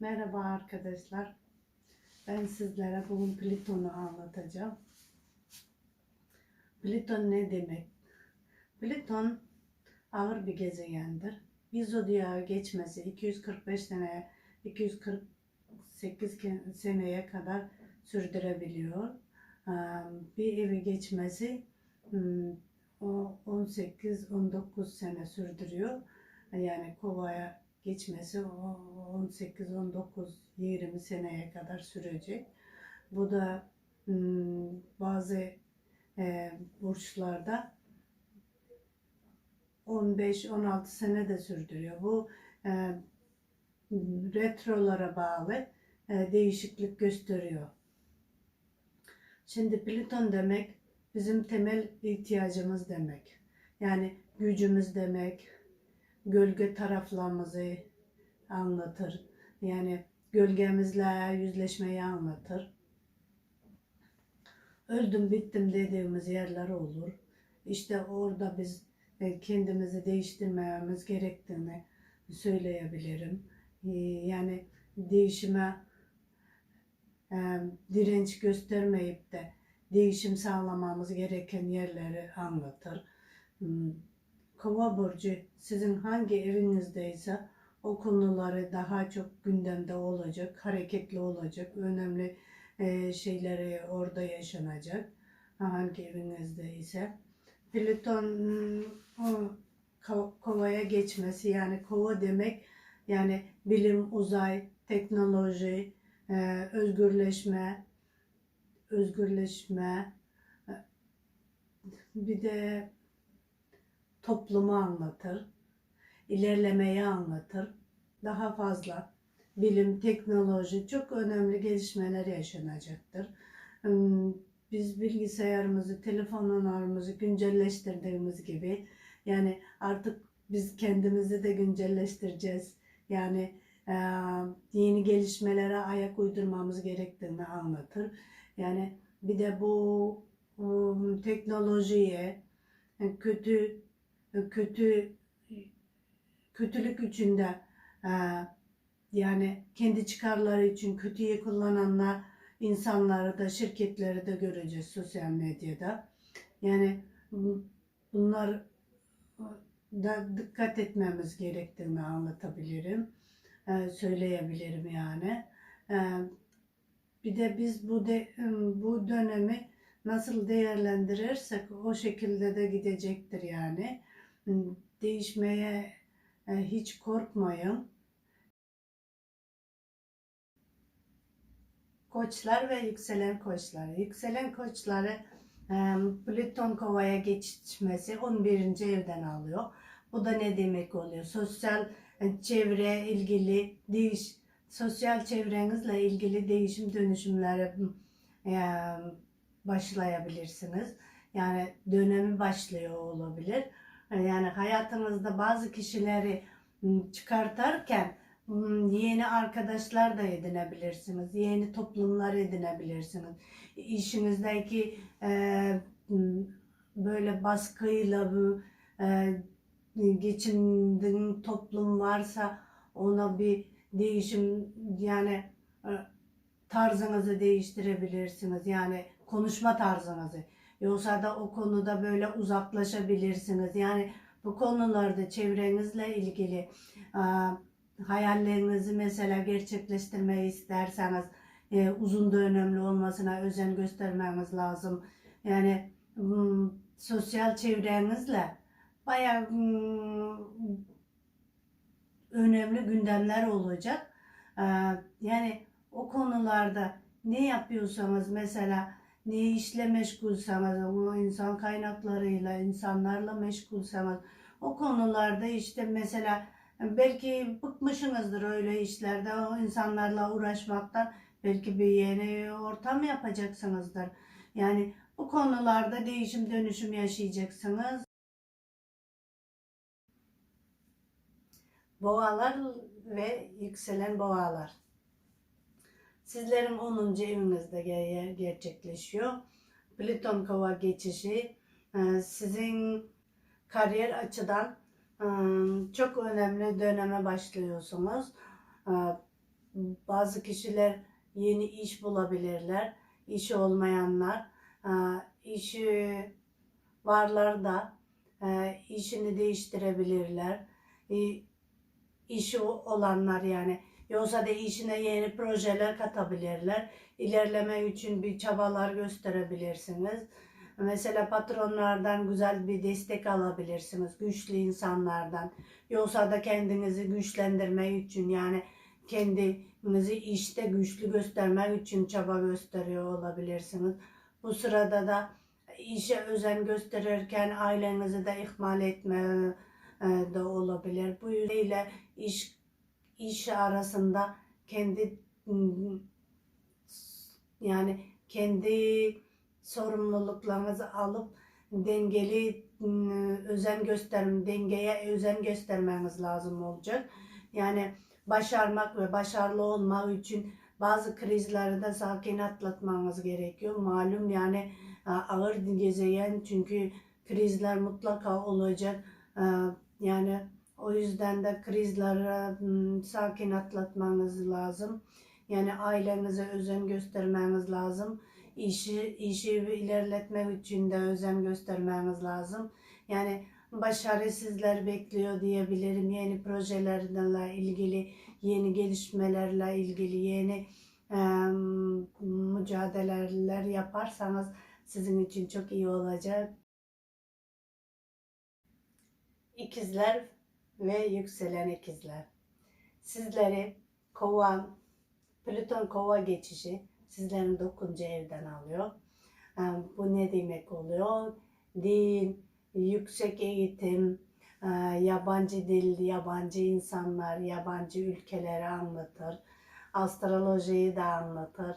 Merhaba arkadaşlar. Ben sizlere bugün Plüton'u anlatacağım. Plüton ne demek? Plüton ağır bir gezegendir. Bir zodyağa geçmesi 245 seneye 248 ke- seneye kadar sürdürebiliyor. Ee, Bir evi geçmesi hmm, o 18-19 sene sürdürüyor. Yani kovaya geçmesi o 18-19 20 seneye kadar sürecek. Bu da hmm, bazı e, burçlarda 15-16 sene de sürdürüyor. Bu e, retrolara bağlı e, değişiklik gösteriyor. Şimdi Plüton demek bizim temel ihtiyacımız demek. Yani gücümüz demek, gölge taraflarımızı anlatır. Yani gölgemizle yüzleşmeyi anlatır. Öldüm bittim dediğimiz yerler olur. İşte orada biz e, kendimizi değiştirmemiz gerektiğini söyleyebilirim. E, Yani değişime e, direnç göstermeyip de değişim sağlamamız gereken yerleri anlatır. Kova burcu sizin hangi evinizdeyse o konuları daha çok gündemde olacak, hareketli olacak, önemli e, şeyleri orada yaşanacak. Hangi evinizde ise. Plüton o ko- kovaya geçmesi yani kova demek yani bilim, uzay, teknoloji, e, özgürleşme, özgürleşme, e, bir de toplumu anlatır, ilerlemeyi anlatır. Daha fazla bilim, teknoloji çok önemli gelişmeler yaşanacaktır. Hmm, Biz bilgisayarımızı, telefonlarımızı güncelleştirdiğimiz gibi yani artık biz kendimizi de güncelleştireceğiz. Yani e, yeni gelişmelere ayak uydurmamız gerektiğini anlatır. Yani bir de bu um, teknolojiye e, kötü kötü kötülük içinde e, yani kendi çıkarları için kötüye kullananlar insanları da şirketleri de göreceğiz sosyal medyada. Yani bu- bunlar da dikkat etmemiz gerektiğini anlatabilirim. e, söyleyebilirim yani. E, bir de biz bu de, bu dönemi nasıl değerlendirirsek o şekilde de gidecektir yani. Değişmeye e, hiç korkmayın. Koçlar ve yükselen koçlar. Yükselen koçları e, Plüton kovaya geçmesi 11. evden alıyor. Bu da ne demek oluyor? Sosyal e, çevre ilgili değiş sosyal çevrenizle ilgili değişim dönüşümlere başlayabilirsiniz. Yani dönemi başlıyor olabilir. Yani hayatınızda bazı kişileri m, çıkartarken m, yeni arkadaşlar da edinebilirsiniz. Yeni toplumlar edinebilirsiniz. İşinizdeki e, m, böyle baskıyla bu e, geçindiğin toplum varsa ona bir değişim yani e, tarzınızı değiştirebilirsiniz. Yani konuşma tarzınızı. Yoksa da o konuda böyle uzaklaşabilirsiniz. Yani bu konularda çevrenizle ilgili e, hayallerinizi mesela gerçekleştirmeyi isterseniz e, uzun dönemli olmasına özen göstermeniz lazım. Yani hmm, sosyal çevrenizle bayağı hmm, önemli gündemler olacak. Ee, yani o konularda ne yapıyorsanız mesela ne işle meşgulseniz, o insan kaynaklarıyla, insanlarla meşgulseniz o konularda işte mesela belki bıkmışsınızdır öyle işlerde o insanlarla uğraşmaktan belki bir yeni ortam yapacaksınızdır. Yani bu konularda değişim dönüşüm yaşayacaksınız. Boğalar ve yükselen boğalar. Sizlerin 10. evinizde ger- gerçekleşiyor. Plüton kova geçişi e, sizin kariyer açıdan e, çok önemli döneme başlıyorsunuz. E, bazı kişiler yeni iş bulabilirler. İşi olmayanlar, işi varlar da işini değiştirebilirler. İşi olanlar yani yoksa da işine yeni projeler katabilirler. İlerleme için bir çabalar gösterebilirsiniz. Mesela patronlardan güzel bir destek alabilirsiniz. Güçlü insanlardan. Yoksa da kendinizi güçlendirmek için yani kendinizi işte güçlü göstermek için çaba gösteriyor olabilirsiniz. Bu sırada da işe özen gösterirken ailenizi de ihmal etme e, de olabilir. Bu yüzden iş iş arasında kendi yani kendi sorumluluklarınızı alıp dengeli özen gösterim dengeye özen göstermeniz lazım olacak. Yani başarmak ve başarılı olmak için bazı krizleri de sakin atlatmanız gerekiyor. Malum yani e, ağır gezegen çünkü krizler mutlaka olacak. E, Yani o yüzden de krizleri sakin atlatmanız lazım. Yani ailenize özen göstermeniz lazım. İşi, işi ilerletmek için de özen göstermeniz lazım. Yani başarı sizler bekliyor diyebilirim. Yeni projelerle ilgili, yeni gelişmelerle ilgili, yeni e, mücadeleler yaparsanız sizin için çok iyi olacak. İkizler ve yükselen ikizler. Sizleri kovan, Plüton kova geçişi sizlerin 9. evden alıyor. Ee, Bu ne demek oluyor? Din, yüksek eğitim, e, yabancı dil, yabancı insanlar, yabancı ülkeleri anlatır. Astrolojiyi de anlatır.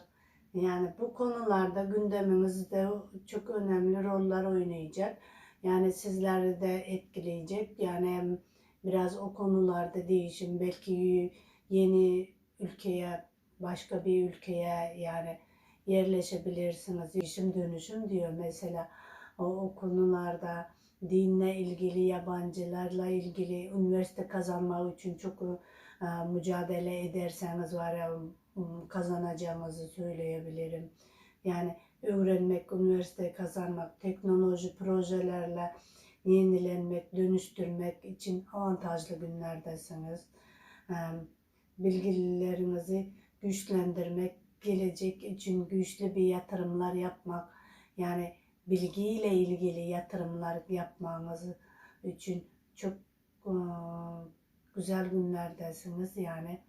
Yani bu konularda gündeminizde çok önemli roller oynayacak. Yani sizleri de etkileyecek. Yani biraz o konularda değişim belki yeni ülkeye başka bir ülkeye yani yerleşebilirsiniz. Değişim dönüşüm diyor mesela o, o konularda dinle ilgili yabancılarla ilgili üniversite kazanmak için çok e, mücadele ederseniz var ya m, kazanacağınızı söyleyebilirim. Yani öğrenmek, üniversite kazanmak, teknoloji projelerle yenilenmek, dönüştürmek için avantajlı günlerdesiniz. Bilgilerinizi güçlendirmek, gelecek için güçlü bir yatırımlar yapmak, yani bilgiyle ilgili yatırımlar yapmanız için çok güzel günlerdesiniz. Yani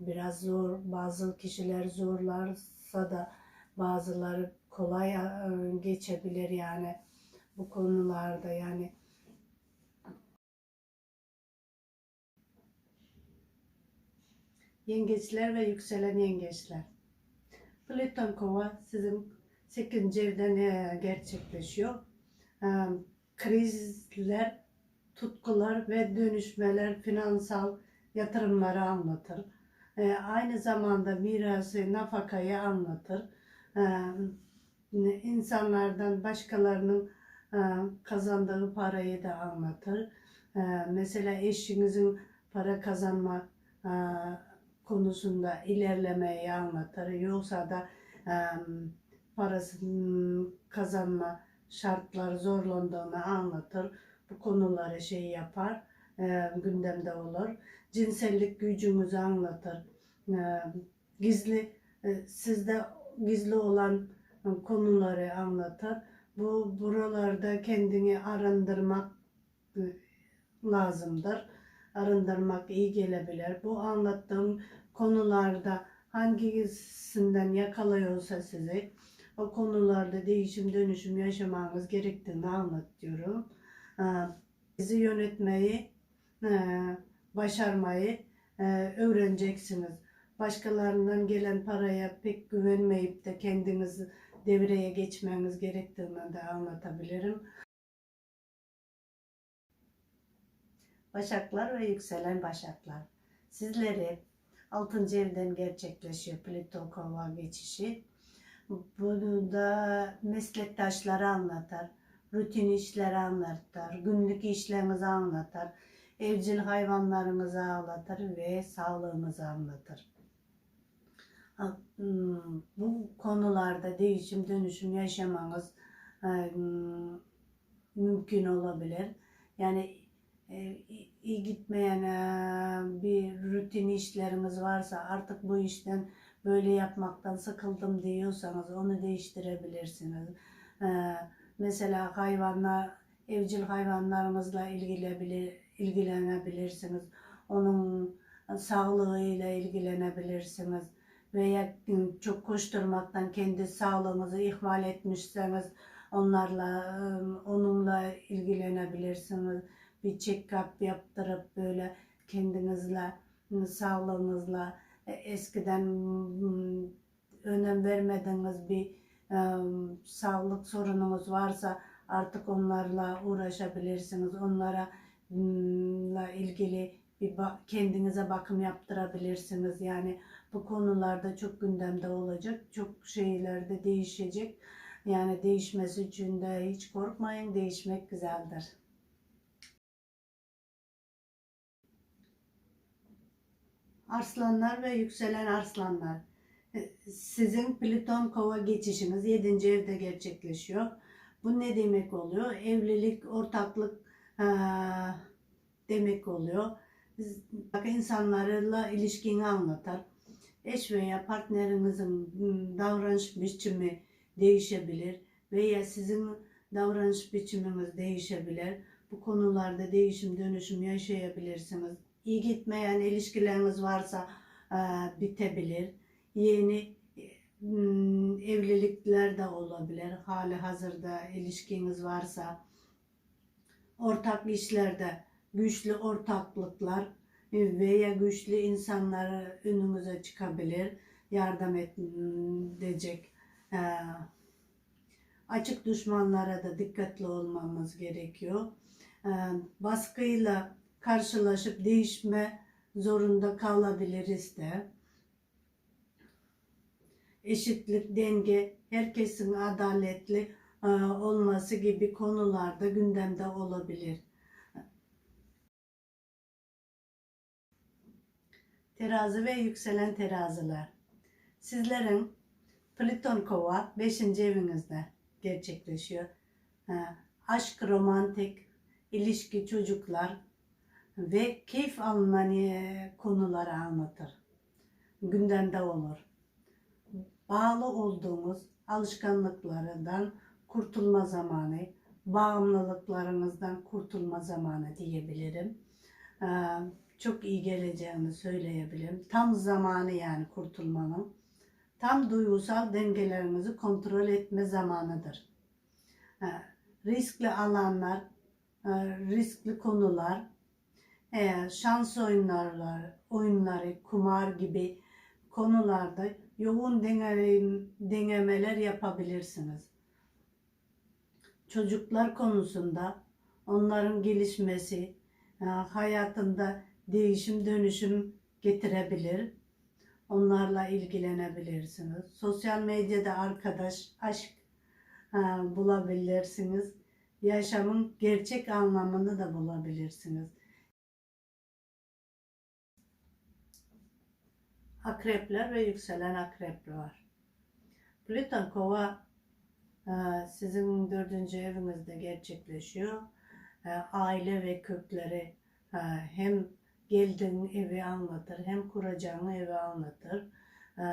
biraz zor, bazı kişiler zorlarsa da bazıları kolay geçebilir yani bu konularda yani Yengeçler ve yükselen yengeçler. Plüton kova sizin 8. evden e, gerçekleşiyor. E, Krizler, tutkular ve dönüşmeler finansal yatırımları anlatır. E, Aynı zamanda mirası, nafakayı anlatır. İnsanlardan başkalarının kazandığı parayı da anlatır. E, Mesela eşinizin para kazanma e, konusunda ilerlemeyi anlatır. Yoksa da e, parasını kazanma şartları zorlandığını anlatır. Bu konuları şey yapar, e, gündemde olur. Cinsellik gücünüzü anlatır. Gizli, sizde gizli olan konuları anlatır. Bu buralarda kendini arındırmak e, lazımdır. Arındırmak iyi gelebilir. Bu anlattığım konularda hangisinden yakalıyorsa sizi o konularda değişim dönüşüm yaşamanız gerektiğini anlatıyorum. Ee, Bizi yönetmeyi, e, başarmayı e, öğreneceksiniz. Başkalarından gelen paraya pek güvenmeyip de kendinizi devreye geçmeniz gerektiğini de anlatabilirim. Başaklar ve yükselen başaklar. Sizleri 6. evden gerçekleşiyor Plüton kova geçişi. Bunu da meslektaşları anlatır, rutin işleri anlatır, günlük işlerinizi anlatır, evcil hayvanlarınızı anlatır ve sağlığınızı anlatır. Hmm, Bu konularda değişim dönüşüm yaşamanız hmm, mümkün olabilir. Yani e, iyi gitmeyen e, bir rutin işleriniz varsa artık bu işten böyle yapmaktan sıkıldım diyorsanız onu değiştirebilirsiniz. E, Mesela hayvanlar, evcil hayvanlarınızla ilgilebilir, ilgilenebilirsiniz. Onun sağlığıyla ilgilenebilirsiniz. Veya çok koşturmaktan kendi sağlığınızı ihmal etmişseniz onlarla, onunla ilgilenebilirsiniz. Bir check-up yaptırıp böyle kendinizle, sağlığınızla e, eskiden önem vermediğiniz bir sağlık sorununuz varsa artık onlarla uğraşabilirsiniz. Onlara la ilgili bir ba- kendinize bakım yaptırabilirsiniz. Yani bu konularda çok gündemde olacak. Çok şeyler de değişecek. Yani değişmesi için de hiç korkmayın. Değişmek güzeldir. Arslanlar ve yükselen arslanlar. E, Sizin Plüton kova geçişiniz 7. evde gerçekleşiyor. Bu ne demek oluyor? Evlilik, ortaklık eee, demek oluyor. İnsanlarla ilişkini anlatar. Eş veya partnerinizin davranış biçimi değişebilir veya sizin davranış biçiminiz değişebilir. Bu konularda değişim dönüşüm yaşayabilirsiniz. İyi gitmeyen ilişkileriniz varsa e, bitebilir. Yeni mm, evlilikler de olabilir. Hali hazırda ilişkiniz varsa ortak işlerde güçlü ortaklıklar veya güçlü insanlar önümüze çıkabilir. Yardım edecek. Ee, açık düşmanlara da dikkatli olmamız gerekiyor. Ee, baskıyla karşılaşıp değişme zorunda kalabiliriz de. Eşitlik, denge, herkesin adaletli e, olması gibi konularda gündemde olabilir. Terazi ve yükselen teraziler. Sizlerin Plüton kova 5. evinizde gerçekleşiyor. Ee, Aşk, romantik, ilişki, çocuklar ve keyif alınan e, konuları anlatır. Gündemde olur. Bağlı olduğunuz alışkanlıklarından kurtulma zamanı, bağımlılıklarınızdan kurtulma zamanı diyebilirim. Ee, çok iyi geleceğini söyleyebilirim. Tam zamanı yani kurtulmanın. Tam duygusal dengelerinizi kontrol etme zamanıdır. Ee, riskli alanlar, e, riskli konular, e, şans oyunları, oyunları, kumar gibi konularda yoğun denge- denemeler yapabilirsiniz. Çocuklar konusunda onların gelişmesi, e, hayatında değişim dönüşüm getirebilir. Onlarla ilgilenebilirsiniz. Sosyal medyada arkadaş, aşk e, bulabilirsiniz. Yaşamın gerçek anlamını da bulabilirsiniz. Akrepler ve yükselen akrepler var. Plüton kova e, sizin dördüncü evinizde gerçekleşiyor. E, Aile ve kökleri e, hem geldiğin evi anlatır hem kuracağın evi anlatır. E,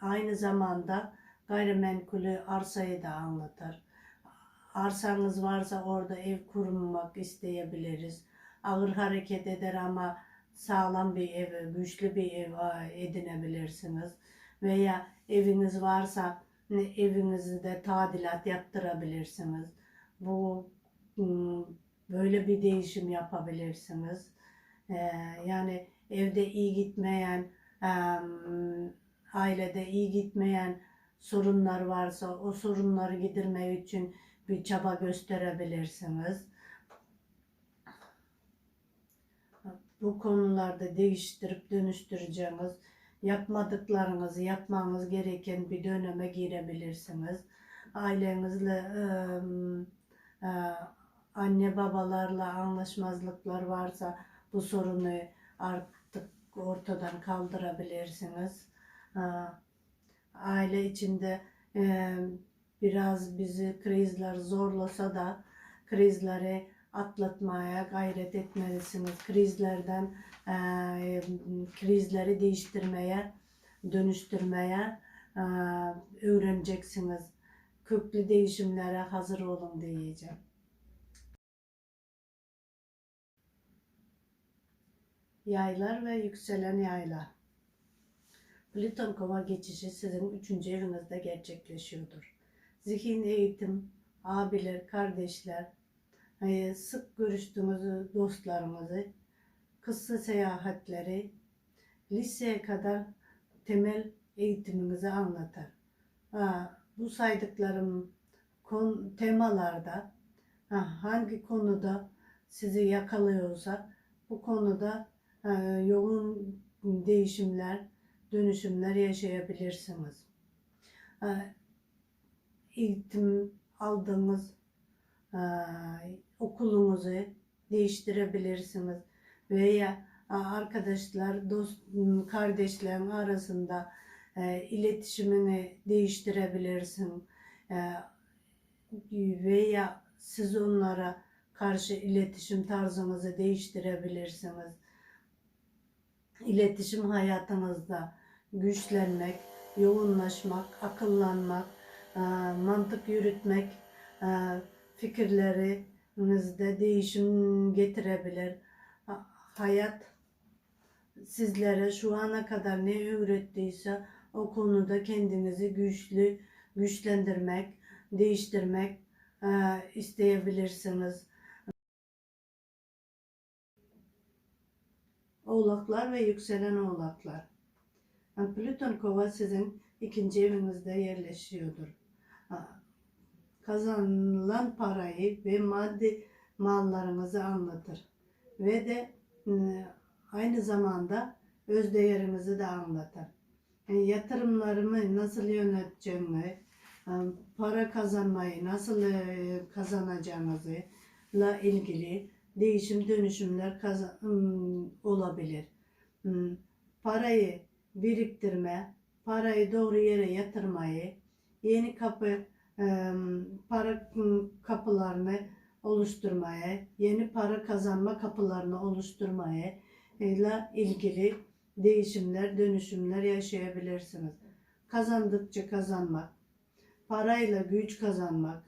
Aynı zamanda gayrimenkulü arsayı da anlatır. Arsanız varsa orada ev kurmak isteyebiliriz. Ağır hareket eder ama sağlam bir ev, güçlü bir ev edinebilirsiniz. Veya eviniz varsa e, evinizi de tadilat yaptırabilirsiniz. Bu m, böyle bir değişim yapabilirsiniz. Ee, yani evde iyi gitmeyen, ailede iyi gitmeyen sorunlar varsa o sorunları gidermek için bir çaba gösterebilirsiniz. Bu konularda değiştirip dönüştüreceğiniz, yapmadıklarınızı yapmanız gereken bir döneme girebilirsiniz. Ailenizle e, anne babalarla anlaşmazlıklar varsa bu sorunu artık ortadan kaldırabilirsiniz. Aile içinde e, biraz bizi krizler zorlasa da krizleri atlatmaya gayret etmelisiniz. Krizlerden e, krizleri değiştirmeye, dönüştürmeye e, öğreneceksiniz. Köklü değişimlere hazır olun diyeceğim. Yaylar ve yükselen yaylar. Plüton kova geçişi sizin üçüncü evinizde gerçekleşiyordur. Zihin eğitim, abiler, kardeşler, e, sık görüştüğünüz dostlarımızı, kısa seyahatleri, liseye kadar temel eğitiminizi anlatır. Bu saydıklarım temalarda ha, hangi konuda sizi yakalıyorsa bu konuda yoğun değişimler, dönüşümler yaşayabilirsiniz. E, eğitim aldığınız e, okulunuzu değiştirebilirsiniz veya e, arkadaşlar, dost, kardeşlerin arasında e, iletişimini değiştirebilirsin veya siz onlara karşı iletişim tarzınızı değiştirebilirsiniz. İletişim hayatınızda güçlenmek, yoğunlaşmak, akıllanmak, e, mantık yürütmek, e, fikirlerinizde değişim getirebilir. Ha- Hayat sizlere şu ana kadar ne öğrettiyse o konuda kendinizi güçlü, güçlendirmek, değiştirmek e, isteyebilirsiniz. Oğlaklar ve yükselen oğlaklar. Yani Plüton kova sizin ikinci evinizde yerleşiyordur. Kazanılan parayı ve maddi mallarınızı anlatır. Ve de e, aynı zamanda öz değerinizi de anlatır. Yani yatırımlarımı nasıl yöneteceğimi, e, para kazanmayı nasıl e, kazanacağınızı la ilgili değişim dönüşümler ım, olabilir. Hmm, Parayı biriktirme, parayı doğru yere yatırmayı, yeni kapı para ım, kapılarını oluşturmaya, yeni para kazanma kapılarını oluşturmaya ile ilgili değişimler, dönüşümler yaşayabilirsiniz. Kazandıkça kazanmak, parayla güç kazanmak,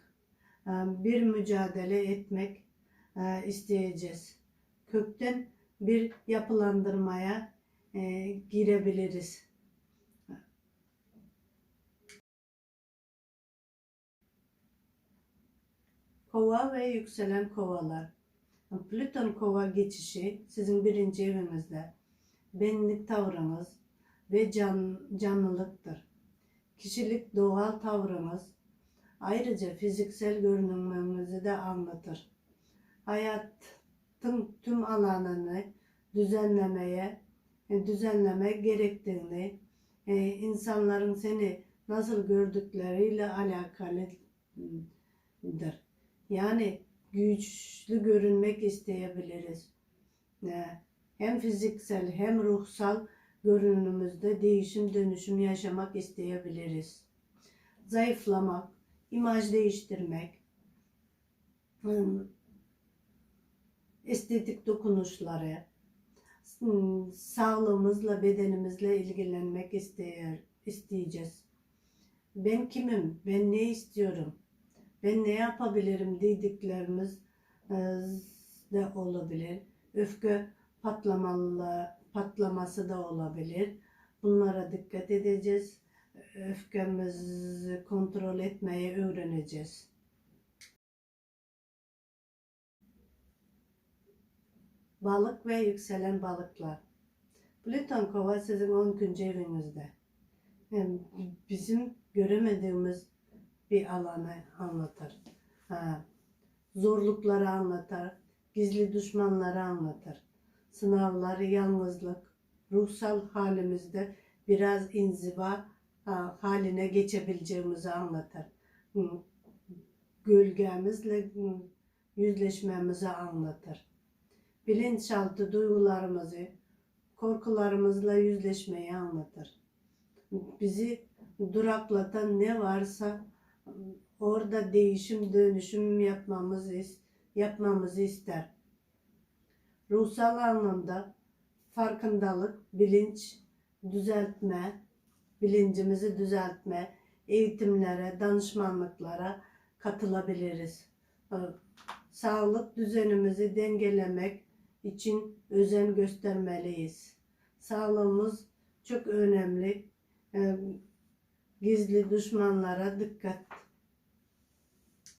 bir mücadele etmek e, isteyeceğiz. Kökten bir yapılandırmaya e, girebiliriz. Kova ve yükselen kovalar. Plüton kova geçişi sizin birinci evinizde. Benlik tavrınız ve can, canlılıktır. Kişilik doğal tavrınız ayrıca fiziksel görünümünüzü de anlatır. Hayatın tüm alanını düzenlemeye, e, düzenleme gerektiğini, e, insanların seni nasıl gördükleriyle alakalıdır. Yani güçlü görünmek isteyebiliriz. E, Hem fiziksel hem ruhsal görünümümüzde değişim dönüşüm yaşamak isteyebiliriz. Zayıflamak, imaj değiştirmek, estetik dokunuşları, hmm, sağlığımızla, bedenimizle ilgilenmek isteyer, isteyeceğiz. Ben kimim? Ben ne istiyorum? Ben ne yapabilirim dediklerimiz e, de olabilir. Öfke patlamalı, patlaması da olabilir. Bunlara dikkat edeceğiz. Öfkemizi kontrol etmeyi öğreneceğiz. Balık ve yükselen balıklar. Plüton kova sizin 10. evinizde. Yani bizim göremediğimiz bir alanı anlatır. Ha, zorlukları anlatır, gizli düşmanları anlatır. Sınavları, yalnızlık, ruhsal halimizde biraz inziva ha, haline geçebileceğimizi anlatır. Gölgemizle yüzleşmemizi anlatır. Bilinçaltı duygularımızı, korkularımızla yüzleşmeyi anlatır. bizi duraklatan ne varsa orada değişim dönüşüm yapmamız is- yapmamızı ister. Ruhsal anlamda farkındalık, bilinç, düzeltme, bilincimizi düzeltme, eğitimlere, danışmanlıklara katılabiliriz. Sağlık düzenimizi dengelemek için özen göstermeliyiz. Sağlığımız çok önemli. Ee, Gizli düşmanlara dikkat